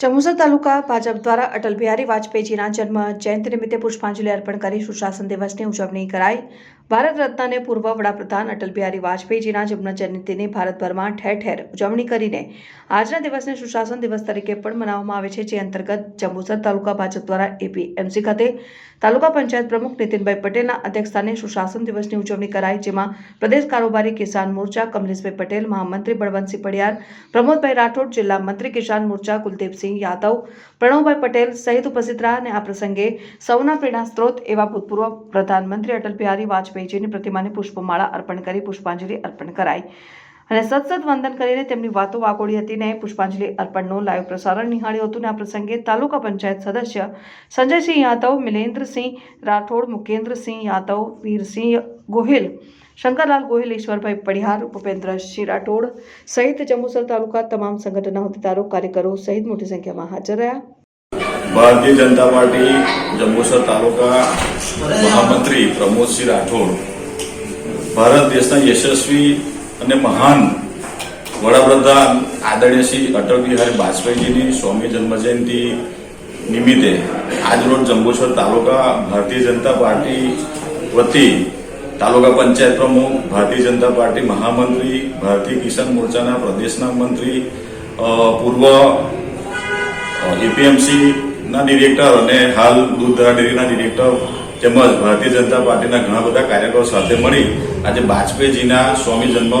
જંબુસર તાલુકા ભાજપ દ્વારા અટલ બિહારી વાજપેયીજીના જન્મ જયંતિ નિમિત્તે પુષ્પાંજલિ અર્પણ કરી સુશાસન દિવસની ઉજવણી કરાઈ. ભારત રત્નને પૂર્વ વડાપ્રધાન અટલ બિહારી વાજપેયીજીના જન્મજયંતિની ભારતભરમાં ઠેર ઠેર ઉજવણી કરીને આજના દિવસને સુશાસન દિવસ તરીકે પણ મનાવવામાં આવે છે, જે અંતર્ગત જંબુસર તાલુકા ભાજપ દ્વારા એપીએમસી ખાતે તાલુકા પંચાયત પ્રમુખ નીતિનભાઈ પટેલના અધ્યક્ષસ્થાને સુશાસન દિવસની ઉજવણી કરાઈ, જેમાં પ્રદેશ કારોબારી કિસાન મોરચા કમલેશભાઈ પટેલ, મહામંત્રી બળવંતસિંહ પડિયાર, પ્રમોદભાઈ રાઠોડ, જિલ્લા મંત્રી કિસાન મોરચા કુલદીપસિંહ યાદવ, પ્રણવભાઈ પટેલ સહિત ઉપસ્થિત રહ્યા અને આ પ્રસંગે સૌના પ્રેરણા સ્ત્રોત એવા ભૂતપૂર્વ પ્રધાનમંત્રી અટલ બિહારી વાજપેયીજીની પ્રતિમાને પુષ્પમાળા અર્પણ કરી, પુષ્પાંજલિ અર્પણ કરાઈ. અને સતસત વંદન કરીને તેમની વાતો વાગોળી હતી ને પુષ્પાંજલિ અર્પણનું લાઈવ પ્રસારણ નિહાળ્યું હતું. ને આ પ્રસંગે તાલુકા પંચાયત સદસ્ય સંજયસિંહ યાદવ, મિલેન્દ્રસિંહ રાઠોડ, મુકેન્દ્રસિંહ યાદવ, વીરસિંહ ગોહિલ, શંકરલાલ ગોહિલ, ઈશ્વરભાઈ પડિહાર ભૂપેન્દ્રસિંહ રાઠોડ સહિત જંબુસર તાલુકા તમામ સંગઠનના હોદ્દેદારો, કાર્યકરો સહિત મોટી સંખ્યામાં હાજર રહ્યા. ભારતીય જનતા પાર્ટી, જંબુસર તાલુકા મહામંત્રી પ્રમોદસિંહ રાઠોડ, ભારત દેશના યશસ્વી અને મહાન વડાપ્રધાન આદરણીય શ્રી અટલ બિહારી વાજપેયીજીની સ્વામી જન્મજયંતિ નિમિત્તે આજરોજ જંબુસર તાલુકા ભારતીય જનતા પાર્ટી વતી તાલુકા પંચાયત પ્રમુખ, ભારતીય જનતા પાર્ટી મહામંત્રી, ભારતીય કિસાન મોરચાના પ્રદેશના મંત્રી પૂર્વ એપીએમસી ના ડિરેક્ટર અને હાલ દૂધધારા ડેરીના ડિરેક્ટર તેમજ ભારતીય જનતા પાર્ટીના ઘણા બધા કાર્યકરો સાથે મળી આજે વાજપેયીજીના સ્વામી જન્મ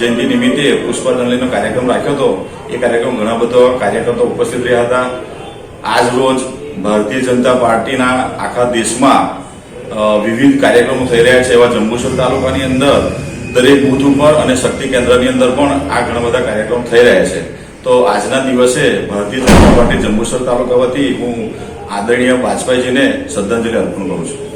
જયંતિ નિમિત્તે પુષ્પાંજલિનો કાર્યક્રમ રાખ્યો હતો. એ કાર્યક્રમ ઘણા બધા કાર્યકર્તાઓ ઉપસ્થિત રહ્યા હતા. આજ રોજ ભારતીય જનતા પાર્ટીના આખા દેશમાં વિવિધ કાર્યક્રમો થઈ રહ્યા છે એવા જંબુસર તાલુકાની અંદર, દરેક બુથ ઉપર અને શક્તિ કેન્દ્રની અંદર પણ આ ઘણા બધા કાર્યક્રમ થઈ રહ્યા છે. તો આજના દિવસે ભારતીય જનતા પાર્ટી જંબુસર તાલુકા વતી હું આદરણીય વાજપેયીજીને શ્રદ્ધાંજલિ અર્પણ કરું છું.